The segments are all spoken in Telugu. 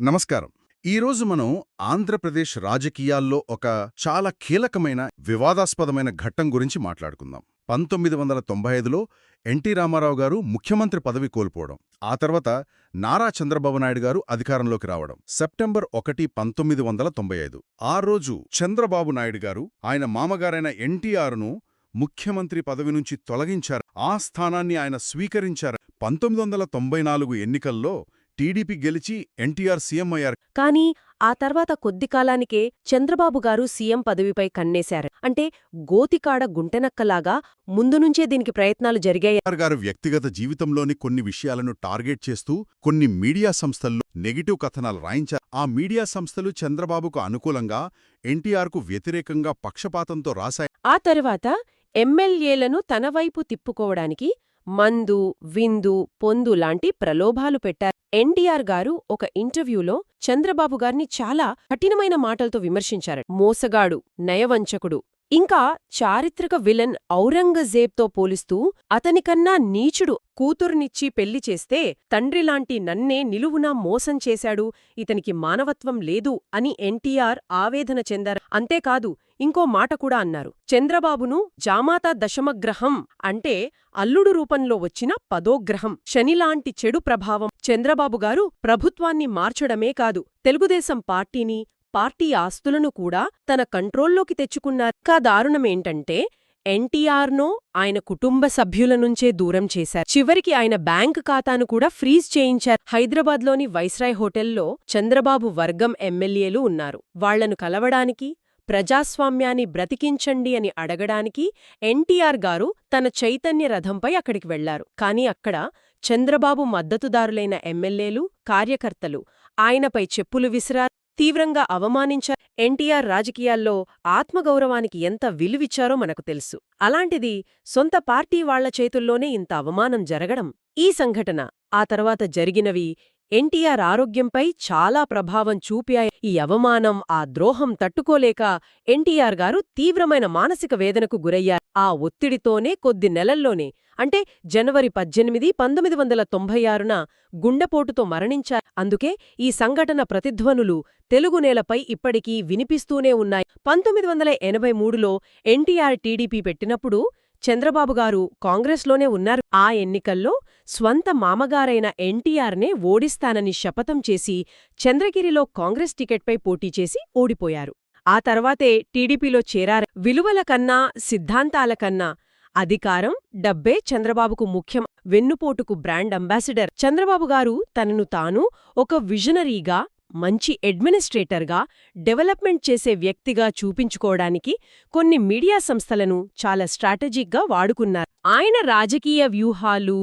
నమస్కారం. ఈరోజు మనం ఆంధ్రప్రదేశ్ రాజకీయాల్లో ఒక చాలా కీలకమైన వివాదాస్పదమైన ఘట్టం గురించి మాట్లాడుకుందాం. పంతొమ్మిది వందల తొంభై ఐదులో ఎన్టీ రామారావు గారు ముఖ్యమంత్రి పదవి కోల్పోవడం ఆ తర్వాత నారా చంద్రబాబు నాయుడు గారు అధికారంలోకి రావడం. సెప్టెంబర్ ఒకటి పంతొమ్మిది వందల తొంభై ఐదు ఆ రోజు చంద్రబాబు నాయుడు గారు ఆయన మామగారైన ఎన్టీఆర్ను ముఖ్యమంత్రి పదవి నుంచి తొలగించారు. ఆ స్థానాన్ని ఆయన స్వీకరించారు. పంతొమ్మిది వందల తొంభై నాలుగు ఎన్నికల్లో టీడీపీ గెలిచి ఎన్టీఆర్ సీఎం అయ్యారు. కానీ ఆ తర్వాత కొద్ది కాలానికే చంద్రబాబు గారు సీఎం పదవిపై కన్నేశారు. అంటే గోతికాడ గుంటెనక్కలాగా ముందునుంచే దీనికి ప్రయత్నాలు జరిగాయి. గారు వ్యక్తిగత జీవితంలోని కొన్ని విషయాలను టార్గెట్ చేస్తూ కొన్ని మీడియా సంస్థల్లో నెగిటివ్ కథనాలు రాయించారు. ఆ మీడియా సంస్థలు చంద్రబాబుకు అనుకూలంగా ఎన్టీఆర్కు వ్యతిరేకంగా పక్షపాతంతో రాశాయి. ఆ తరువాత ఎమ్మెల్యేలను తన వైపు తిప్పుకోవడానికి మందు విందు పొందు లాంటి ప్రలోభాలు పెట్టారు. ఎన్టీఆర్ గారు ఒక ఇంటర్వ్యూలో చంద్రబాబు గారిని చాలా కఠినమైన మాటలతో విమర్శించారు మోసగాడు నయవంచకుడు ఇంకా చారిత్రక విలన్ ఔరంగజేబ్తో పోలిస్తూ అతనికన్నా నీచుడు కూతుర్నిచ్చి పెళ్ళి చేస్తే తండ్రిలాంటి నన్నే నిలువునా మోసం చేశాడు ఇతనికి మానవత్వం లేదు అని ఎన్టీఆర్ ఆవేదన చెందారు అంతేకాదు ఇంకో మాట కూడా అన్నారు. చంద్రబాబును జామాతా దశమగ్రహం అంటే అల్లుడు రూపంలో వచ్చిన పదోగ్రహం. శనిలాంటి చెడు ప్రభావం చంద్రబాబుగారు ప్రభుత్వాన్ని మార్చడమే కాదు తెలుగుదేశం పార్టీని పార్టీ ఆస్తులను కూడా తన కంట్రోల్లోకి తెచ్చుకున్నారు. ఇంకా దారుణమేంటంటే ఎన్టీఆర్నో ఆయన కుటుంబ సభ్యుల నుంచే దూరం చేశారు. చివరికి ఆయన బ్యాంక్ ఖాతాను కూడా ఫ్రీజ్ చేయించారు. హైదరాబాద్లోని వైస్రాయ్ హోటల్లో చంద్రబాబు వర్గం ఎమ్మెల్యేలు ఉన్నారు. వాళ్ళను కలవడానికి ప్రజాస్వామ్యాన్ని బ్రతికించండి అని అడగడానికి ఎన్టీఆర్ గారు తన చైతన్య రథంపై అక్కడికి వెళ్ళారు. కాని అక్కడ చంద్రబాబు మద్దతుదారులైన ఎమ్మెల్యేలు కార్యకర్తలు ఆయనపై చెప్పులు విసిరారు. తీవ్రంగా అవమానించారు ఎన్టీఆర్ రాజకీయాల్లో ఆత్మగౌరవానికి ఎంత విలువిచ్చారో మనకు తెలుసు. అలాంటిది సొంత పార్టీ వాళ్ళ చేతుల్లోనే ఇంత అవమానం జరగడం. ఈ సంఘటన ఆ తర్వాత జరిగినవి ఎన్టీఆర్ ఆరోగ్యంపై చాలా ప్రభావం చూపాయి. ఈ అవమానం ఆ ద్రోహం తట్టుకోలేక ఎన్టీఆర్ గారు తీవ్రమైన మానసిక వేదనకు గురయ్యారు. ఆ ఒత్తిడితోనే కొద్ది నెలల్లోనే అంటే జనవరి పద్దెనిమిది పంతొమ్మిది వందల తొంభై ఆరున గుండెపోటుతో మరణించారు. అందుకే ఈ సంఘటన ప్రతిధ్వనులు తెలుగు నేలపై ఇప్పటికీ వినిపిస్తూనే ఉన్నాయి. పంతొమ్మిది వందల ఎనభై మూడులో ఎన్టీఆర్ టీడీపీ పెట్టినప్పుడు చంద్రబాబు గారు కాంగ్రెస్లోనే ఉన్నారు. ఆ ఎన్నికల్లో స్వంత మామగారైన ఎన్టీఆర్నే ఓడిస్తానని శపథం చేసి చంద్రగిరిలో కాంగ్రెస్ టికెట్పై పోటీ చేసి ఓడిపోయారు. ఆ తర్వాతే టీడీపీలో చేరారు. విలువల కన్నా సిద్ధాంతాల కన్నా అధికారం డబ్బే చంద్రబాబుకు ముఖ్యం. వెన్నుపోటుకు బ్రాండ్ అంబాసిడర్ చంద్రబాబు గారు తనను తాను ఒక విజనరీగా మంచి అడ్మినిస్ట్రేటర్గా డెవలప్మెంట్ చేసే వ్యక్తిగా చూపించుకోవడానికి కొన్ని మీడియా సంస్థలను చాలా స్ట్రాటజిక్గా వాడుకున్నారు. ఆయన రాజకీయ వ్యూహాలు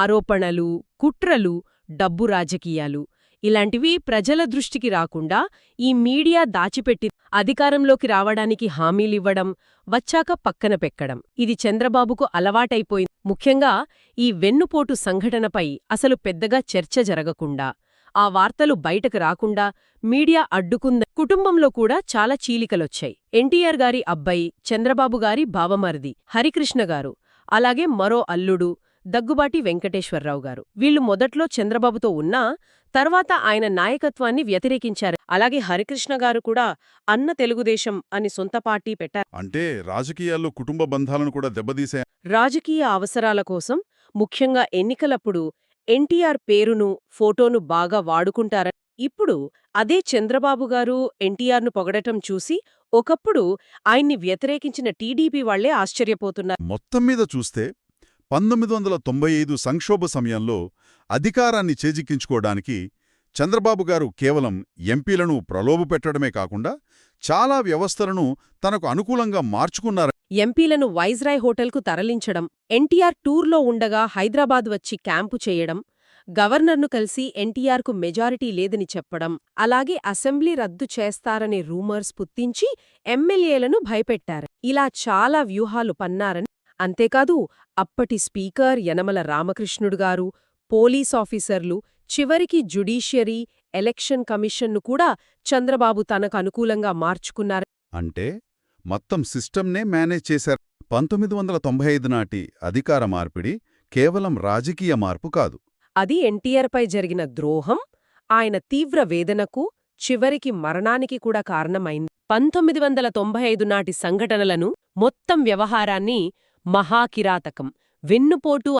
ఆరోపణలు కుట్రలు డబ్బు రాజకీయాలు ఇలాంటివి ప్రజల దృష్టికి రాకుండా ఈ మీడియా దాచిపెట్టి అధికారంలోకి రావడానికి హామీలివ్వడం వచ్చాక పక్కన పెక్కడం ఇది చంద్రబాబుకు అలవాటైపోయింది. ముఖ్యంగా ఈ వెన్నుపోటు సంఘటనపై అసలు పెద్దగా చర్చ జరగకుండా ఆ వార్తలు బయటకు రాకుండా మీడియా అడ్డుకుంద కుటుంబంలో కూడా చాలా చీలికలొచ్చాయి. ఎన్టీఆర్ గారి అబ్బాయి చంద్రబాబు గారి బావమరిది హరికృష్ణ గారు అలాగే మరో అల్లుడు దగ్గుబాటి వెంకటేశ్వరరావు గారు. వీళ్ళు మొదట్లో చంద్రబాబుతో ఉన్నా తర్వాత ఆయన నాయకత్వాన్ని వ్యతిరేకించారు. అలాగే హరికృష్ణ గారు కూడా అన్న తెలుగుదేశం అని సొంత పార్టీ పెట్టారు. అంటే రాజకీయాల్లో కుటుంబ బంధాలను కూడా దెబ్బతీసే రాజకీయ అవసరాల కోసం ముఖ్యంగా ఎన్నికలప్పుడు ఎన్టీఆర్ పేరును ఫోటోను బాగా వాడుకుంటారని ఇప్పుడు అదే చంద్రబాబు గారు ఎన్టీఆర్ను పొగడటం చూసి ఒకప్పుడు ఆయన్ని వ్యతిరేకించిన టీడీపీ వాళ్ళే ఆశ్చర్యపోతున్నారు. మొత్తం మీద చూస్తే పంతొమ్మిది వందల తొంభై ఐదు సంక్షోభ సమయంలో అధికారాన్ని చేజిక్కించుకోవడానికి చంద్రబాబు గారు కేవలం ఎంపీలను ప్రలోభపెట్టడమే కాకుండా చాలా వ్యవస్థలను తనకు అనుకూలంగా మార్చుకున్నారు ఎంపీలను వైజ్రాయ్ హోటల్కు తరలించడం ఎన్టీఆర్ టూర్లో ఉండగా హైదరాబాద్ వచ్చి క్యాంపు చేయడం గవర్నర్ను కలిసి ఎన్టీఆర్కు మెజారిటీ లేదని చెప్పడం అలాగే అసెంబ్లీ రద్దు చేస్తారనే రూమర్స్ పుత్తించి ఎమ్మెల్యేలను భయపెట్టారు. ఇలా చాలా వ్యూహాలు పన్నారని అంతేకాదు అప్పటి స్పీకర్ యనమల రామకృష్ణుడు గారు పోలీసాఫీసర్లు చివరికి జుడీషియరీ ఎలక్షన్ కమిషన్ను కూడా చంద్రబాబు తనకు అనుకూలంగా మార్చుకున్నారు. అంటే? మొత్తం సిస్టమ్నే మేనేజ్ చేశారు. పంతొమ్మిది వందల తొంభై ఐదు నాటి అధికార మార్పిడి కేవలం రాజకీయ మార్పు కాదు. అది ఎన్టీఆర్పై జరిగిన ద్రోహం ఆయన తీవ్ర వేదనకు చివరికి మరణానికి కూడా కారణమైంది. పంతొమ్మిది వందల తొంభై ఐదు నాటి సంఘటనలను మొత్తం వ్యవహారాన్ని మహాకిరాతకం వెన్నుపోటు